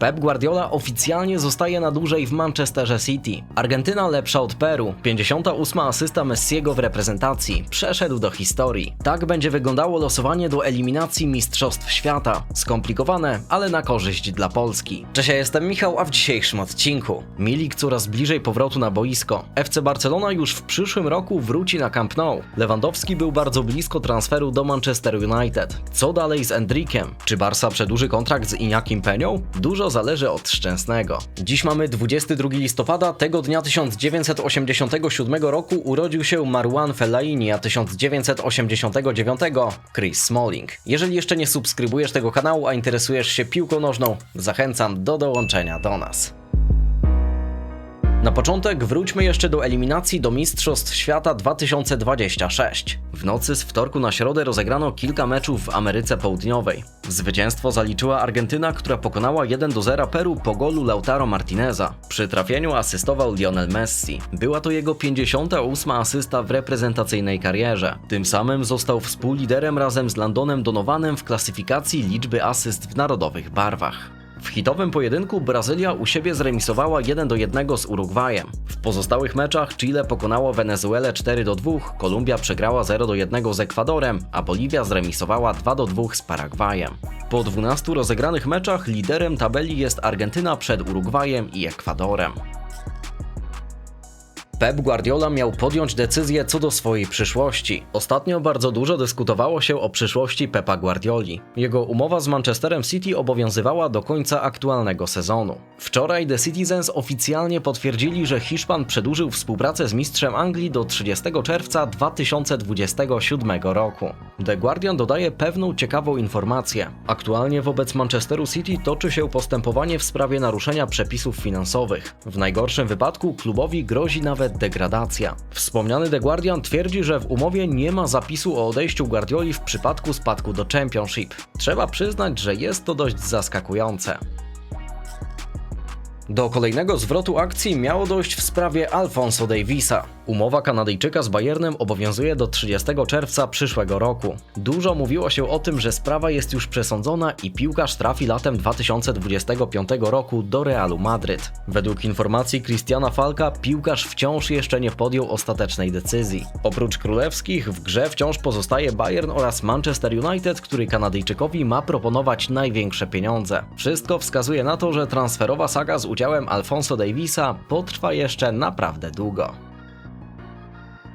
Pep Guardiola oficjalnie zostaje na dłużej w Manchesterze City. Argentyna lepsza od Peru. 58 asysta Messiego w reprezentacji. Przeszedł do historii. Tak będzie wyglądało losowanie do eliminacji Mistrzostw Świata. Skomplikowane, ale na korzyść dla Polski. Cześć, ja jestem Michał, a w dzisiejszym odcinku Milik coraz bliżej powrotu na boisko. FC Barcelona już w przyszłym roku wróci na Camp Nou. Lewandowski był bardzo blisko transferu do Manchester United. Co dalej z Endrikiem? Czy Barca przedłuży kontrakt z Iniakim Penią? Dużo zależy od Szczęsnego. Dziś mamy 22 listopada, tego dnia 1987 roku urodził się Marwan Fellaini, a 1989 Chris Smalling. Jeżeli jeszcze nie subskrybujesz tego kanału, a interesujesz się piłką nożną, zachęcam do dołączenia do nas. Na początek wróćmy jeszcze do eliminacji do Mistrzostw Świata 2026. W nocy z wtorku na środę rozegrano kilka meczów w Ameryce Południowej. Zwycięstwo zaliczyła Argentyna, która pokonała 1 do 0 Peru po golu Lautaro Martineza. Przy trafieniu asystował Lionel Messi. Była to jego 58 asysta w reprezentacyjnej karierze. Tym samym został współliderem razem z Landonem Donovanem w klasyfikacji liczby asyst w narodowych barwach. W hitowym pojedynku Brazylia u siebie zremisowała 1 do 1 z Urugwajem. W pozostałych meczach Chile pokonało Wenezuelę 4 do 2, Kolumbia przegrała 0 do 1 z Ekwadorem, a Boliwia zremisowała 2 do 2 z Paragwajem. Po 12 rozegranych meczach liderem tabeli jest Argentyna przed Urugwajem i Ekwadorem. Pep Guardiola miał podjąć decyzję co do swojej przyszłości. Ostatnio bardzo dużo dyskutowało się o przyszłości Pepa Guardioli. Jego umowa z Manchesterem City obowiązywała do końca aktualnego sezonu. Wczoraj The Citizens oficjalnie potwierdzili, że Hiszpan przedłużył współpracę z mistrzem Anglii do 30 czerwca 2027 roku. The Guardian dodaje pewną ciekawą informację. Aktualnie wobec Manchesteru City toczy się postępowanie w sprawie naruszenia przepisów finansowych. W najgorszym wypadku klubowi grozi nawet degradacja. Wspomniany The Guardian twierdzi, że w umowie nie ma zapisu o odejściu Guardioli w przypadku spadku do Championship. Trzeba przyznać, że jest to dość zaskakujące. Do kolejnego zwrotu akcji miało dojść w sprawie Alfonso Davisa. Umowa Kanadyjczyka z Bayernem obowiązuje do 30 czerwca przyszłego roku. Dużo mówiło się o tym, że sprawa jest już przesądzona i piłkarz trafi latem 2025 roku do Realu Madryt. Według informacji Christiana Falka piłkarz wciąż jeszcze nie podjął ostatecznej decyzji. Oprócz królewskich w grze wciąż pozostaje Bayern oraz Manchester United, który Kanadyjczykowi ma proponować największe pieniądze. Wszystko wskazuje na to, że transferowa saga z udziałem Alfonso Davisa potrwa jeszcze naprawdę długo.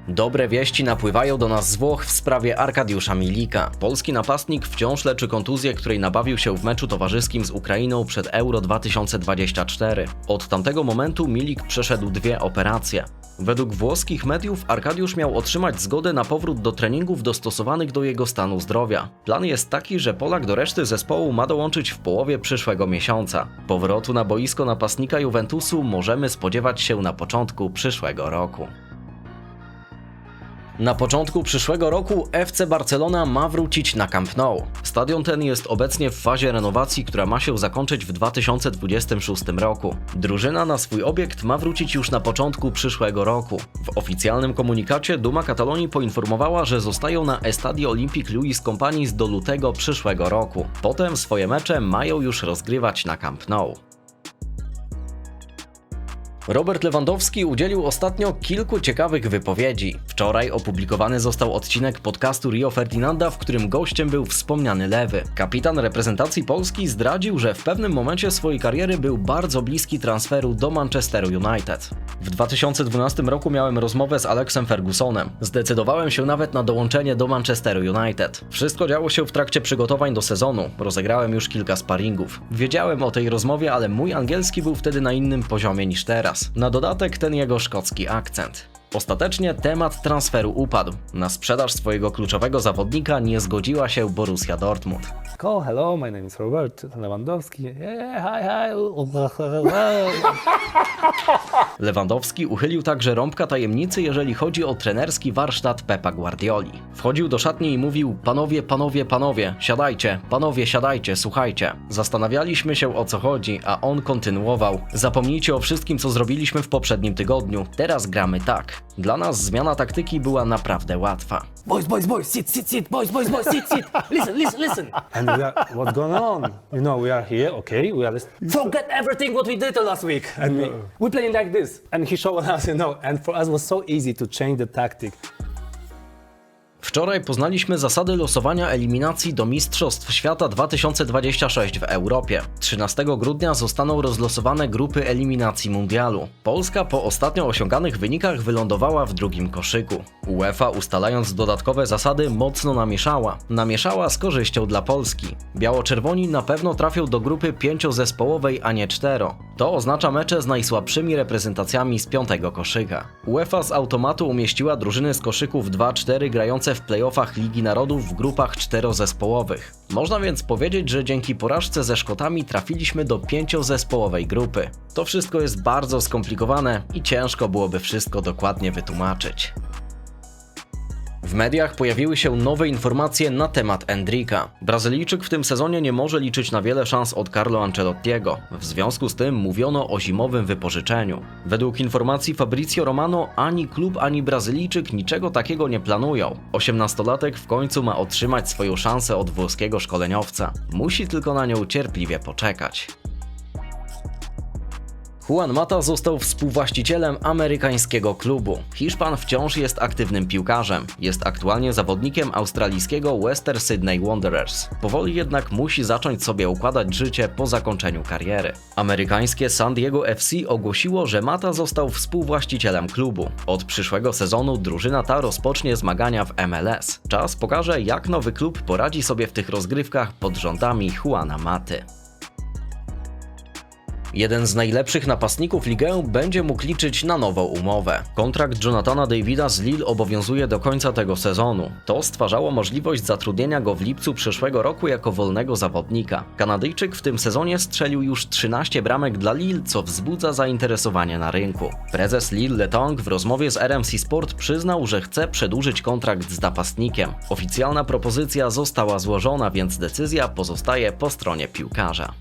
Dobre wieści napływają do nas z Włoch w sprawie Arkadiusza Milika. Polski napastnik wciąż leczy kontuzję, której nabawił się w meczu towarzyskim z Ukrainą przed Euro 2024. Od tamtego momentu Milik przeszedł dwie operacje. Według włoskich mediów Arkadiusz miał otrzymać zgodę na powrót do treningów dostosowanych do jego stanu zdrowia. Plan jest taki, że Polak do reszty zespołu ma dołączyć w połowie przyszłego miesiąca. Powrotu na boisko napastnika Juventusu możemy spodziewać się na początku przyszłego roku. Na początku przyszłego roku FC Barcelona ma wrócić na Camp Nou. Stadion ten jest obecnie w fazie renowacji, która ma się zakończyć w 2026 roku. Drużyna na swój obiekt ma wrócić już na początku przyszłego roku. W oficjalnym komunikacie Duma Katalonii poinformowała, że zostają na Estadio Olympic Luis Companis do lutego przyszłego roku. Potem swoje mecze mają już rozgrywać na Camp Nou. Robert Lewandowski udzielił ostatnio kilku ciekawych wypowiedzi. Wczoraj opublikowany został odcinek podcastu Rio Ferdinanda, w którym gościem był wspomniany Lewy. Kapitan reprezentacji Polski zdradził, że w pewnym momencie swojej kariery był bardzo bliski transferu do Manchesteru United. W 2012 roku miałem rozmowę z Alexem Fergusonem. Zdecydowałem się nawet na dołączenie do Manchesteru United. Wszystko działo się w trakcie przygotowań do sezonu. Rozegrałem już kilka sparingów. Wiedziałem o tej rozmowie, ale mój angielski był wtedy na innym poziomie niż teraz. Na dodatek ten jego szkocki akcent. Ostatecznie temat transferu upadł. Na sprzedaż swojego kluczowego zawodnika nie zgodziła się Borussia Dortmund. Call, hello, my name is Robert Lewandowski. Yeah, hi, hi. Lewandowski uchylił także rąbka tajemnicy, jeżeli chodzi o trenerski warsztat Pepa Guardioli. Wchodził do szatni i mówił: Panowie, panowie, panowie, siadajcie, panowie, siadajcie, słuchajcie. Zastanawialiśmy się o co chodzi, a on kontynuował: Zapomnijcie o wszystkim, co zrobiliśmy w poprzednim tygodniu. Teraz gramy tak. Dla nas zmiana taktyki była naprawdę łatwa. Boys, boys, boys, sit, sit, sit, boys, boys, boys, sit, sit. Listen, listen, listen. And we are, what's going on? You know, we are here, okay, we are listening. Forget everything what we did last week. And we, we playing like this. And he showed us, you know, and for us was so easy to change the tactic. Wczoraj poznaliśmy zasady losowania eliminacji do Mistrzostw Świata 2026 w Europie. 13 grudnia zostaną rozlosowane grupy eliminacji mundialu. Polska po ostatnio osiąganych wynikach wylądowała w drugim koszyku. UEFA ustalając dodatkowe zasady mocno namieszała. Namieszała z korzyścią dla Polski. Biało-czerwoni na pewno trafią do grupy pięciozespołowej, a nie cztero. To oznacza mecze z najsłabszymi reprezentacjami z piątego koszyka. UEFA z automatu umieściła drużyny z koszyków 2-4 grające w playoffach Ligi Narodów w grupach czterozespołowych. Można więc powiedzieć, że dzięki porażce ze Szkotami trafiliśmy do pięciozespołowej grupy. To wszystko jest bardzo skomplikowane i ciężko byłoby wszystko dokładnie wytłumaczyć. W mediach pojawiły się nowe informacje na temat Endrika. Brazylijczyk w tym sezonie nie może liczyć na wiele szans od Carlo Ancelottiego. W związku z tym mówiono o zimowym wypożyczeniu. Według informacji Fabrizio Romano ani klub, ani Brazylijczyk niczego takiego nie planują. 18-latek w końcu ma otrzymać swoją szansę od włoskiego szkoleniowca. Musi tylko na nią cierpliwie poczekać. Juan Mata został współwłaścicielem amerykańskiego klubu. Hiszpan wciąż jest aktywnym piłkarzem. Jest aktualnie zawodnikiem australijskiego Western Sydney Wanderers. Powoli jednak musi zacząć sobie układać życie po zakończeniu kariery. Amerykańskie San Diego FC ogłosiło, że Mata został współwłaścicielem klubu. Od przyszłego sezonu drużyna ta rozpocznie zmagania w MLS. Czas pokaże, jak nowy klub poradzi sobie w tych rozgrywkach pod rządami Juana Maty. Jeden z najlepszych napastników ligę będzie mógł liczyć na nową umowę. Kontrakt Jonathana Davida z Lille obowiązuje do końca tego sezonu. To stwarzało możliwość zatrudnienia go w lipcu przyszłego roku jako wolnego zawodnika. Kanadyjczyk w tym sezonie strzelił już 13 bramek dla Lille, co wzbudza zainteresowanie na rynku. Prezes Lille Letong w rozmowie z RMC Sport przyznał, że chce przedłużyć kontrakt z napastnikiem. Oficjalna propozycja została złożona, więc decyzja pozostaje po stronie piłkarza.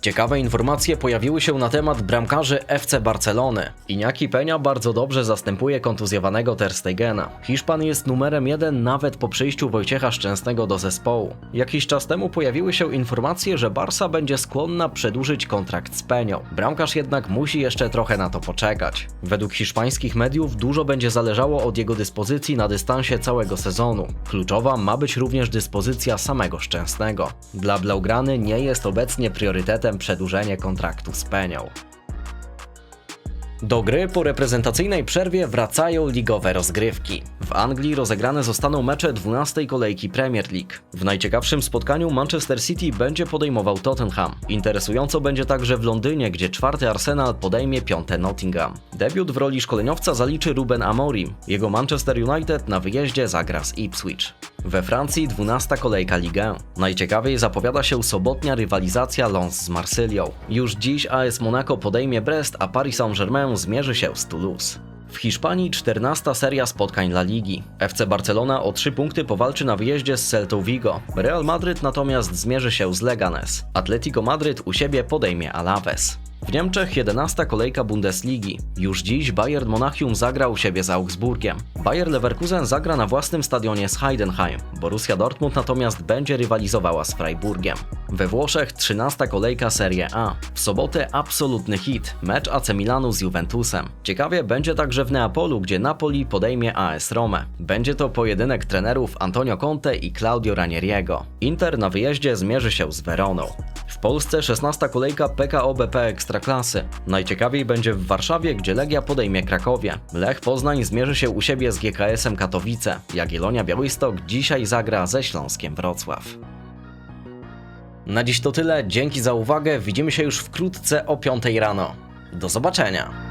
Ciekawe informacje pojawiły się na temat bramkarzy FC Barcelony. Iñaki Peña bardzo dobrze zastępuje kontuzjowanego Ter Stegena. Hiszpan jest numerem jeden nawet po przyjściu Wojciecha Szczęsnego do zespołu. Jakiś czas temu pojawiły się informacje, że Barsa będzie skłonna przedłużyć kontrakt z Penią. Bramkarz jednak musi jeszcze trochę na to poczekać. Według hiszpańskich mediów dużo będzie zależało od jego dyspozycji na dystansie całego sezonu. Kluczowa ma być również dyspozycja samego Szczęsnego. Dla Blaugrany nie jest obecnie priorytetem przedłużenie kontraktu z Penią. Do gry po reprezentacyjnej przerwie wracają ligowe rozgrywki. W Anglii rozegrane zostaną mecze 12 kolejki Premier League. W najciekawszym spotkaniu Manchester City będzie podejmował Tottenham. Interesująco będzie także w Londynie, gdzie czwarty Arsenal podejmie piąte Nottingham. Debiut w roli szkoleniowca zaliczy Ruben Amorim. Jego Manchester United na wyjeździe zagra z Ipswich. We Francji 12 kolejka Ligue. Najciekawiej zapowiada się sobotnia rywalizacja Lens z Marsylią. Już dziś AS Monaco podejmie Brest, a Paris Saint-Germain zmierzy się z Toulouse. W Hiszpanii 14 seria spotkań La Ligi. FC Barcelona o 3 punkty powalczy na wyjeździe z Celtą Vigo. Real Madryt natomiast zmierzy się z Leganes. Atletico Madryt u siebie podejmie Alaves. W Niemczech 11 kolejka Bundesligi. Już dziś Bayern Monachium zagra u siebie z Augsburgiem. Bayer Leverkusen zagra na własnym stadionie z Heidenheim. Borussia Dortmund natomiast będzie rywalizowała z Freiburgiem. We Włoszech 13 kolejka Serie A. W sobotę absolutny hit. Mecz AC Milanu z Juventusem. Ciekawie będzie także w Neapolu, gdzie Napoli podejmie AS Rome. Będzie to pojedynek trenerów Antonio Conte i Claudio Ranieriego. Inter na wyjeździe zmierzy się z Weroną. W Polsce 16 kolejka PKO BP Ekstraklasy. Najciekawiej będzie w Warszawie, gdzie Legia podejmie Krakowie. Lech Poznań zmierzy się u siebie z GKS-em Katowice. Jagiellonia Białystok dzisiaj zagra ze Śląskiem Wrocław. Na dziś to tyle, dzięki za uwagę, widzimy się już wkrótce o 5 rano. Do zobaczenia!